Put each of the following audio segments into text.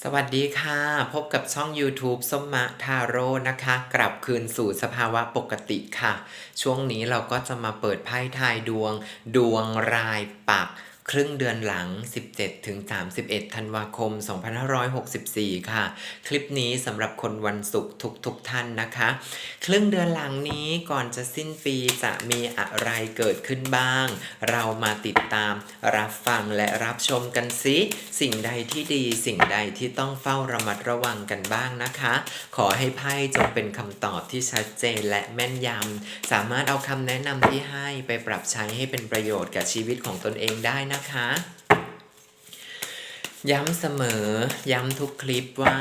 สวัสดีค่ะ พบกับช่อง YouTube ส้มมะทาโร่นะคะ กลับคืนสู่สภาวะปกติค่ะ ช่วงนี้เราก็จะมาเปิดไพ่ทายดวง ดวงรายปัก ครึ่งเดือนหลัง 17ถึง31 ธันวาคม 2564 ค่ะ คลิปนี้สำหรับคนวันศุกร์ทุกๆทท่านนะคะ ครึ่งเดือนหลังนี้ก่อนจะสิ้นปีจะมีอะไรเกิดขึ้นบ้าง เรามาติดตามรับฟังและรับชมกันสิ สิ่งใดที่ดีสิ่งใดที่ต้องเฝ้าระมัดระวังกันบ้างนะคะ ขอให้ไพ่จงเป็นคำตอบที่ชัดเจนและแม่นยำสามารถเอาคำแนะนำที่ให้ไปปรับใช้ให้เป็นประโยชน์กับชีวิตของตนเองได้นะคะ ย้ำเสมอ ย้ำทุกคลิปว่า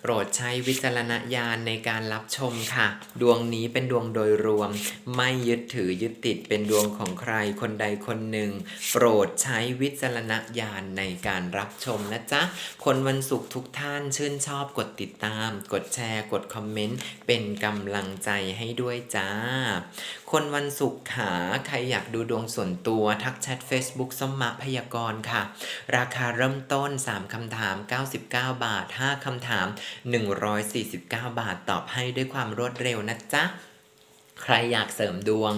โปรดใช้วิจารณญาณในการรับชมค่ะ ดวงนี้เป็นดวงโดยรวม ไม่ยึดถือยึดติดเป็นดวงของใครคนใดคนหนึ่ง โปรดใช้วิจารณญาณในการรับชมนะจ๊ะ คนวันศุกร์ทุกท่านชื่นชอบกดติดตาม กดแชร์ กดคอมเมนต์ เป็นกำลังใจให้ด้วยจ้า คนวันศุกร์ขาใครอยากดูดวงส่วนตัวทักแชท Facebook สมมะพยากรณ์ค่ะ ราคาเริ่มต้น 3 คำถาม 99 บาท 5 คำถาม 149 บาทตอบให้ด้วยความรวดเร็วนะจ๊ะใครอยากเสริมดวง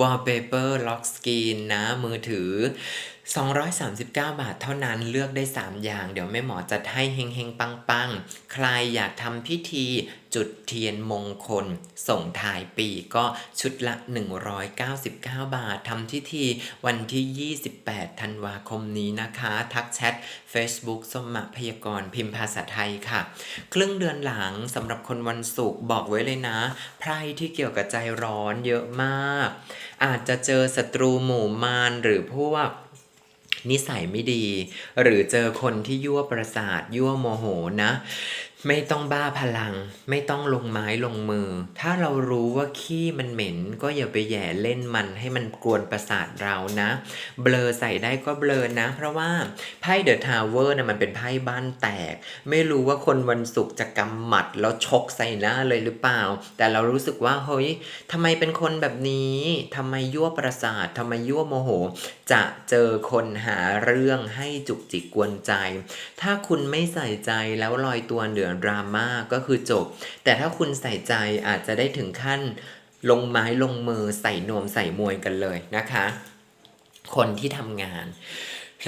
Wallpaper Lock Screen นะมือถือ239 บาทเท่านั้นเลือกได้ 3 อย่าง เดี๋ยวแม่หมอจัดให้เฮงเฮงปังปังๆ ใครอยากทำพิธีจุดเทียนมงคล ส่งท้ายปีก็ชุดละ 199 บาททำพิธีวันที่ 28 ธันวาคมนี้นะคะ ทักแชท Facebook สมมะพยากรพิมพ์ภาษาไทยค่ะ ครึ่งเดือนหลังสำหรับคนวันศุกร์บอกไว้เลยนะ ไพร่ที่เกี่ยวกับใจร้อนเยอะมาก อาจจะเจอศัตรูหมู่มารหรือพวก นิสัยไม่ดี หรือเจอคนที่ยั่วประสาทยั่วโมโหนะ ไม่ต้องบ้าพลัง ไม่ต้องลงไม้ลงมือ ถ้าเรารู้ว่าขี้มันเหม็น ก็อย่าไปแย่เล่นมันให้มันกวนประสาทเรานะ เบลอใส่ได้ก็เบลอนะ เพราะว่าไพ่เดอะทาวเวอร์นะมันเป็นไพ่บ้านแตก ไม่รู้ว่าคนวันศุกร์จะกำหมัดแล้วชกใส่หน้าเลยหรือเปล่า แต่เรารู้สึกว่าเฮ้ยทำไมเป็นคนแบบนี้ทำไมยั่วประสาททำไมยั่วโมโห จะเจอคนหาเรื่องให้จุกจิกกวนใจ ถ้าคุณไม่ใส่ใจแล้วลอยตัวเหนือดราม่าก็คือจบ แต่ถ้าคุณใส่ใจอาจจะได้ถึงขั้นลงไม้ลงมือใส่นวมใส่มวยกันเลยนะคะ คนที่ทำงาน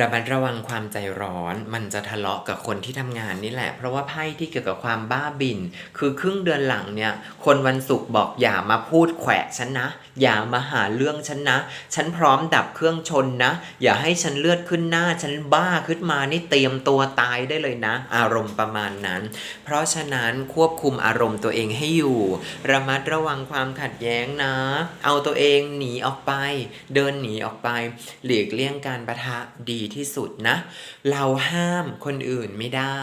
ระมัดระวังความใจร้อน มันจะทะเลาะกับคนที่ทำงานนี่แหละ เพราะว่าไพ่ที่เกี่ยวกับความบ้าบิน คือครึ่งเดือนหลังเนี่ย คนวันศุกร์บอกอย่ามาพูดแขวะฉันนะ อย่ามาหาเรื่องฉันนะ ฉันพร้อมดับเครื่องชนนะ อย่าให้ฉันเลือดขึ้นหน้า ฉันบ้าขึ้นมานี่เตรียมตัวตายได้เลยนะ อารมณ์ประมาณนั้น เพราะฉะนั้นควบคุมอารมณ์ตัวเองให้อยู่ ระมัดระวังความขัดแย้งนะ เอาตัวเองหนีออกไป เดินหนีออกไป หลีกเลี่ยงการประทะดีที่สุดนะ เราห้ามคนอื่นไม่ได้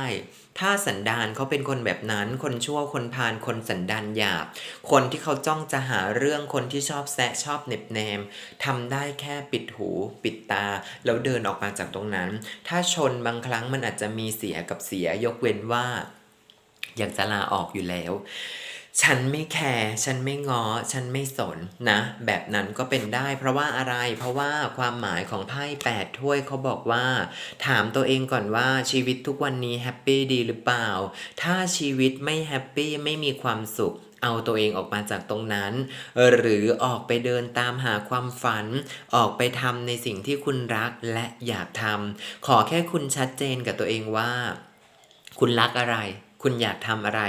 ถ้าสันดานเขาเป็นคนแบบนั้น คนชั่วคนพาลคนสันดานหยาบ คนที่เขาจ้องจะหาเรื่องคนที่ชอบแซะชอบเน็บแนมทำได้แค่ปิดหูปิดตา แล้วเดินออกมาจากตรงนั้น ถ้าชนบางครั้งมันอาจจะมีเสียกับเสียยกเว้นว่า อยากจะลาออกอยู่แล้ว ฉันไม่แคร์ฉันไม่ง้อฉันไม่สนนะ แบบนั้นก็เป็นได้ เพราะว่าอะไรเพราะว่าความหมายของไพ่แปดถ้วยเขาบอกว่า ถามตัวเองก่อนว่าชีวิตทุกวันนี้แฮปปี้ดีหรือเปล่า ถ้าชีวิตไม่แฮปปี้ไม่มีความสุขเอาตัวเองออกมาจากตรงนั้น หรือออกไปเดินตามหาความฝัน ออกไปทำในสิ่งที่คุณรักและอยากทำขอแค่คุณชัดเจนกับตัวเองว่า คุณรักอะไร คุณอยากทำอะไร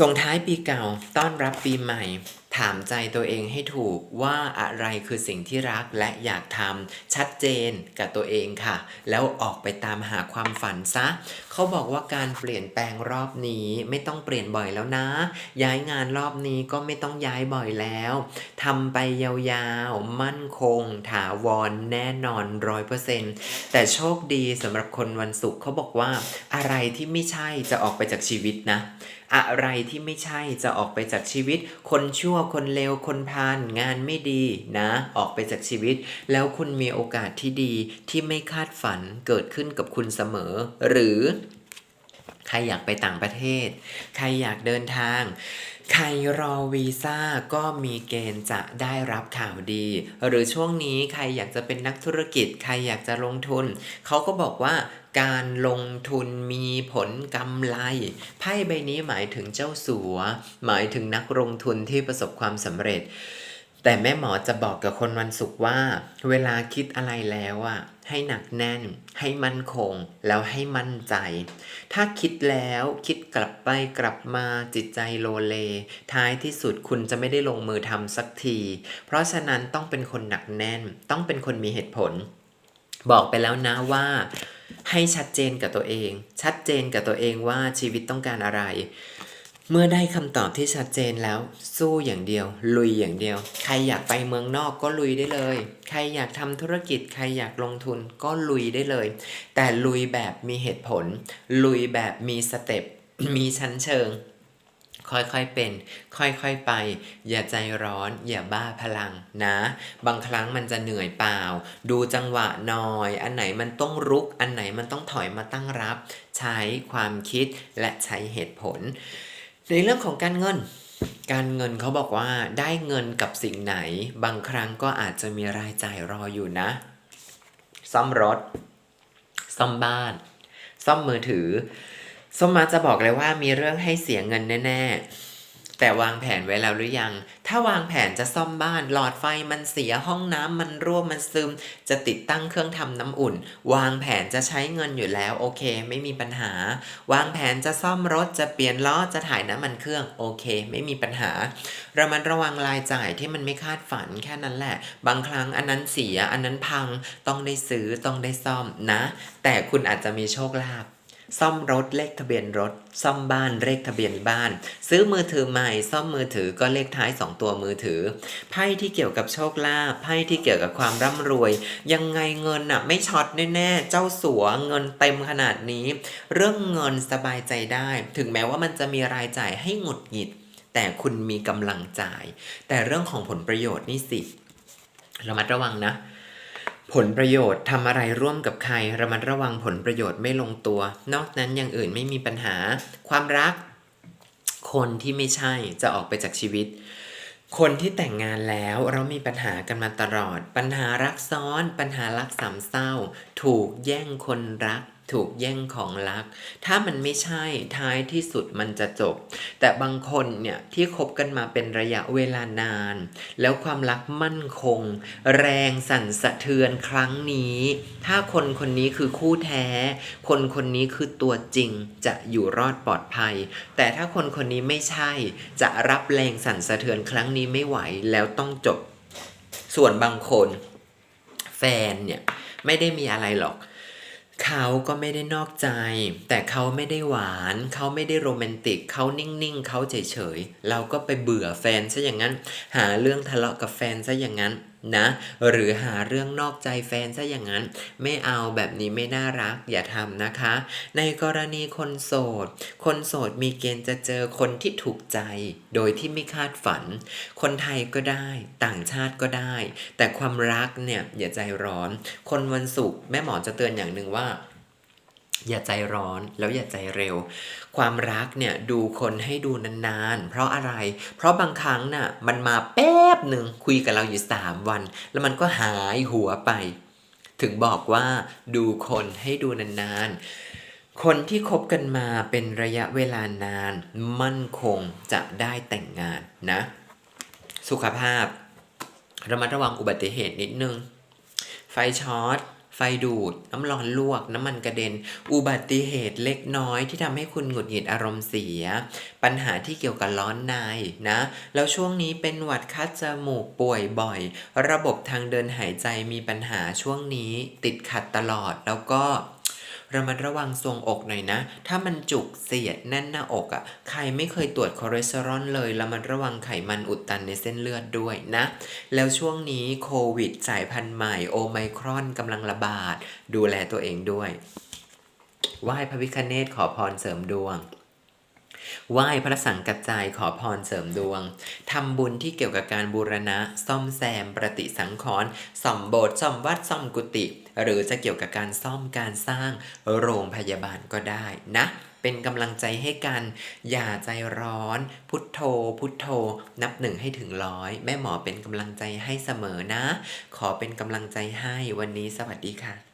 ส่งท้ายปีเก่าต้อนรับปีใหม่ ถามใจตัวเองให้ถูกว่าอะไรคือสิ่งที่รักและอยากทำชัดเจนกับตัวเองค่ะ แล้วออกไปตามหาความฝันซะ เขาบอกว่าการเปลี่ยนแปลงรอบนี้ไม่ต้องเปลี่ยนบ่อยแล้วนะ ย้ายงานรอบนี้ก็ไม่ต้องย้ายบ่อยแล้วทำไปยาวๆ มั่นคง ถาวรแน่นอนร้อยเปอร์เซ็นต์แต่โชคดีสำหรับคนวันศุกร์เขาบอกว่าอะไรที่ไม่ใช่จะออกไปจากชีวิตนะ อะไรที่ไม่ใช่จะออกไปจากชีวิต คนชั่วคนเลวคนพาลงานไม่ดีนะ ออกไปจากชีวิต แล้วคุณมีโอกาสที่ดีที่ไม่คาดฝันเกิดขึ้นกับคุณเสมอ หรือใครอยากไปต่างประเทศ ใครอยากเดินทาง ใครรอวีซ่าก็มีเกณฑ์จะได้รับข่าวดี หรือช่วงนี้ใครอยากจะเป็นนักธุรกิจ ใครอยากจะลงทุน เขาก็บอกว่า การลงทุนมีผลกำไร ไพ่ใบนี้หมายถึงเจ้าสัว หมายถึงนักลงทุนที่ประสบความสำเร็จ แต่แม่หมอจะบอกกับคนวันศุกร์ว่า เวลาคิดอะไรแล้วอะให้หนักแน่น ให้มั่นคง แล้วให้มั่นใจ ถ้าคิดแล้วคิดกลับไปกลับมาจิตใจโลเล ท้ายที่สุดคุณจะไม่ได้ลงมือทำสักที เพราะฉะนั้นต้องเป็นคนหนักแน่น ต้องเป็นคนมีเหตุผล บอกไปแล้วนะว่า ให้ชัดเจนกับตัวเอง ชัดเจนกับตัวเองว่าชีวิตต้องการอะไร เมื่อได้คำตอบที่ชัดเจนแล้ว สู้อย่างเดียว ลุยอย่างเดียว ใครอยากไปเมืองนอกก็ลุยได้เลย ใครอยากทำธุรกิจ ใครอยากลงทุนก็ลุยได้เลย แต่ลุยแบบมีเหตุผล ลุยแบบมีสเต็ปมีชั้นเชิง ค่อยๆเป็น ค่อยๆไป อย่าใจร้อน อย่าบ้าพลังนะ บางครั้งมันจะเหนื่อยเปล่า ดูจังหวะหน่อย อันไหนมันต้องรุก อันไหนมันต้องถอยมาตั้งรับ ใช้ความคิดและใช้เหตุผล ในเรื่องของการเงินการเงินเขาบอกว่าได้เงินกับสิ่งไหน บางครั้งก็อาจจะมีรายจ่ายรออยู่นะ ซ่อมรถ ซ่อมบ้าน ซ่อมมือถือ ส้มมาจะบอกเลยว่ามีเรื่องให้เสียเงินแน่ ๆ แต่วางแผนไว้แล้วหรือยัง ถ้าวางแผนจะซ่อมบ้าน หลอดไฟมันเสียห้องน้ำมันรั่วมันซึม จะติดตั้งเครื่องทำน้ำอุ่น วางแผนจะใช้เงินอยู่แล้วโอเค ไม่มีปัญหา วางแผนจะซ่อมรถจะเปลี่ยนล้อจะถ่ายน้ำมันเครื่องโอเค ไม่มีปัญหาระมัดระวังรายจ่ายที่มันไม่คาดฝันแค่นั้นแหละ บางครั้งอันนั้นเสียอันนั้นพังต้องได้ซื้อต้องได้ซ่อมนะ แต่คุณอาจจะมีโชคลาภ ซ่อมรถเลขทะเบียนรถ ซ่อมบ้านเลขทะเบียนบ้าน ซื้อมือถือใหม่ ซ่อมมือถือก็เลขท้าย 2 ตัวมือถือ ไพ่ที่เกี่ยวกับโชคลาภไพ่ที่เกี่ยวกับความร่ำรวย ยังไงเงินน่ะไม่ช็อตแน่ๆ เจ้าสัวเงินเต็มขนาดนี้ เรื่องเงินสบายใจได้ ถึงแม้ว่ามันจะมีรายจ่ายให้หงุดหงิด แต่คุณมีกำลังจ่าย แต่เรื่องของผลประโยชน์นี่สิระมัดระวังนะ ผลประโยชน์ทำอะไรร่วมกับใครระมัดระวังผลประโยชน์ไม่ลงตัว นอกนั้นอย่างอื่นไม่มีปัญหา ความรัก คนที่ไม่ใช่จะออกไปจากชีวิต คนที่แต่งงานแล้วเรามีปัญหากันมาตลอด ปัญหารักซ้อน ปัญหารักสามเศร้า ถูกแย่งคนรัก ถูกแย่งของรัก ถ้ามันไม่ใช่ท้ายที่สุดมันจะจบ แต่บางคนเนี่ยที่คบกันมาเป็นระยะเวลานาน แล้วความรักมั่นคง แรงสั่นสะเทือนครั้งนี้ ถ้าคนคนนี้คือคู่แท้ คนคนนี้คือตัวจริงจะอยู่รอดปลอดภัย แต่ถ้าคนคนนี้ไม่ใช่ จะรับแรงสั่นสะเทือนครั้งนี้ไม่ไหวแล้วต้องจบ ส่วนบางคน แฟนเนี่ยไม่ได้มีอะไรหรอก เขาก็ไม่ได้นอกใจ แต่เขาไม่ได้หวาน เขาไม่ได้โรแมนติก เขานิ่งๆ เขาเฉยๆ เราก็ไปเบื่อแฟนซะอย่างนั้น หาเรื่องทะเลาะกับแฟนซะอย่างนั้น นะ หรือหาเรื่องนอกใจแฟนซะอย่างนั้น ไม่เอาแบบนี้ไม่น่ารักอย่าทำนะคะ ในกรณีคนโสด คนโสดมีเกณฑ์จะเจอคนที่ถูกใจ โดยที่ไม่คาดฝัน คนไทยก็ได้ ต่างชาติก็ได้ แต่ความรักเนี่ยอย่าใจร้อน คนวันศุกร์แม่หมอจะเตือนอย่างหนึ่งว่า อย่าใจร้อนแล้วอย่าใจเร็ว ความรักเนี่ยดูคนให้ดูนานๆ เพราะอะไร เพราะบางครั้งน่ะมันมาแป๊บหนึ่งคุยกับเราอยู่ 3 วัน แล้วมันก็หายหัวไป ถึงบอกว่าดูคนให้ดูนานๆ คนที่คบกันมาเป็นระยะเวลานาน มั่นคงจะได้แต่งงานนะ สุขภาพระมัดระวังอุบัติเหตุนิดนึง ไฟช็อต ไฟดูด น้ำร้อนลวก น้ำมันกระเด็น อุบัติเหตุเล็กน้อยที่ทำให้คุณหงุดหงิดอารมณ์เสีย ปัญหาที่เกี่ยวกับร้อนในนะ แล้วช่วงนี้เป็นหวัดคัดจมูกป่วยบ่อย ระบบทางเดินหายใจมีปัญหาช่วงนี้ ติดขัดตลอดแล้วก็ ระมัดระวังทรงอกหน่อยนะ ถ้ามันจุกเสียดแน่นหน้าอกอะ่ะ ใครไม่เคยตรวจคอเลสเตอรอลเลย ระมัดระวังไขมันอุดตันในเส้นเลือดด้วยนะ แล้วช่วงนี้โควิดสายพันธุ์ใหม่โอไมครอนกำลังระบาด ดูแลตัวเองด้วยไหว้พระพิคเนตขอพรเสริมดวง ไหว้พระสังกัจจายขอพรเสริมดวง ทำบุญที่เกี่ยวกับการบูรณะ ซ่อมแซม ประติสังขรณ์ซ่อมโบสถ์ซ่อมวัดซ่อมกุฏิหรือจะเกี่ยวกับการซ่อมการสร้างโรงพยาบาลก็ได้นะ เป็นกำลังใจให้กัน อย่าใจร้อน พุทโธ พุทโธ นับหนึ่งให้ถึงร้อยแม่หมอเป็นกำลังใจให้เสมอนะ ขอเป็นกำลังใจให้วันนี้สวัสดีค่ะ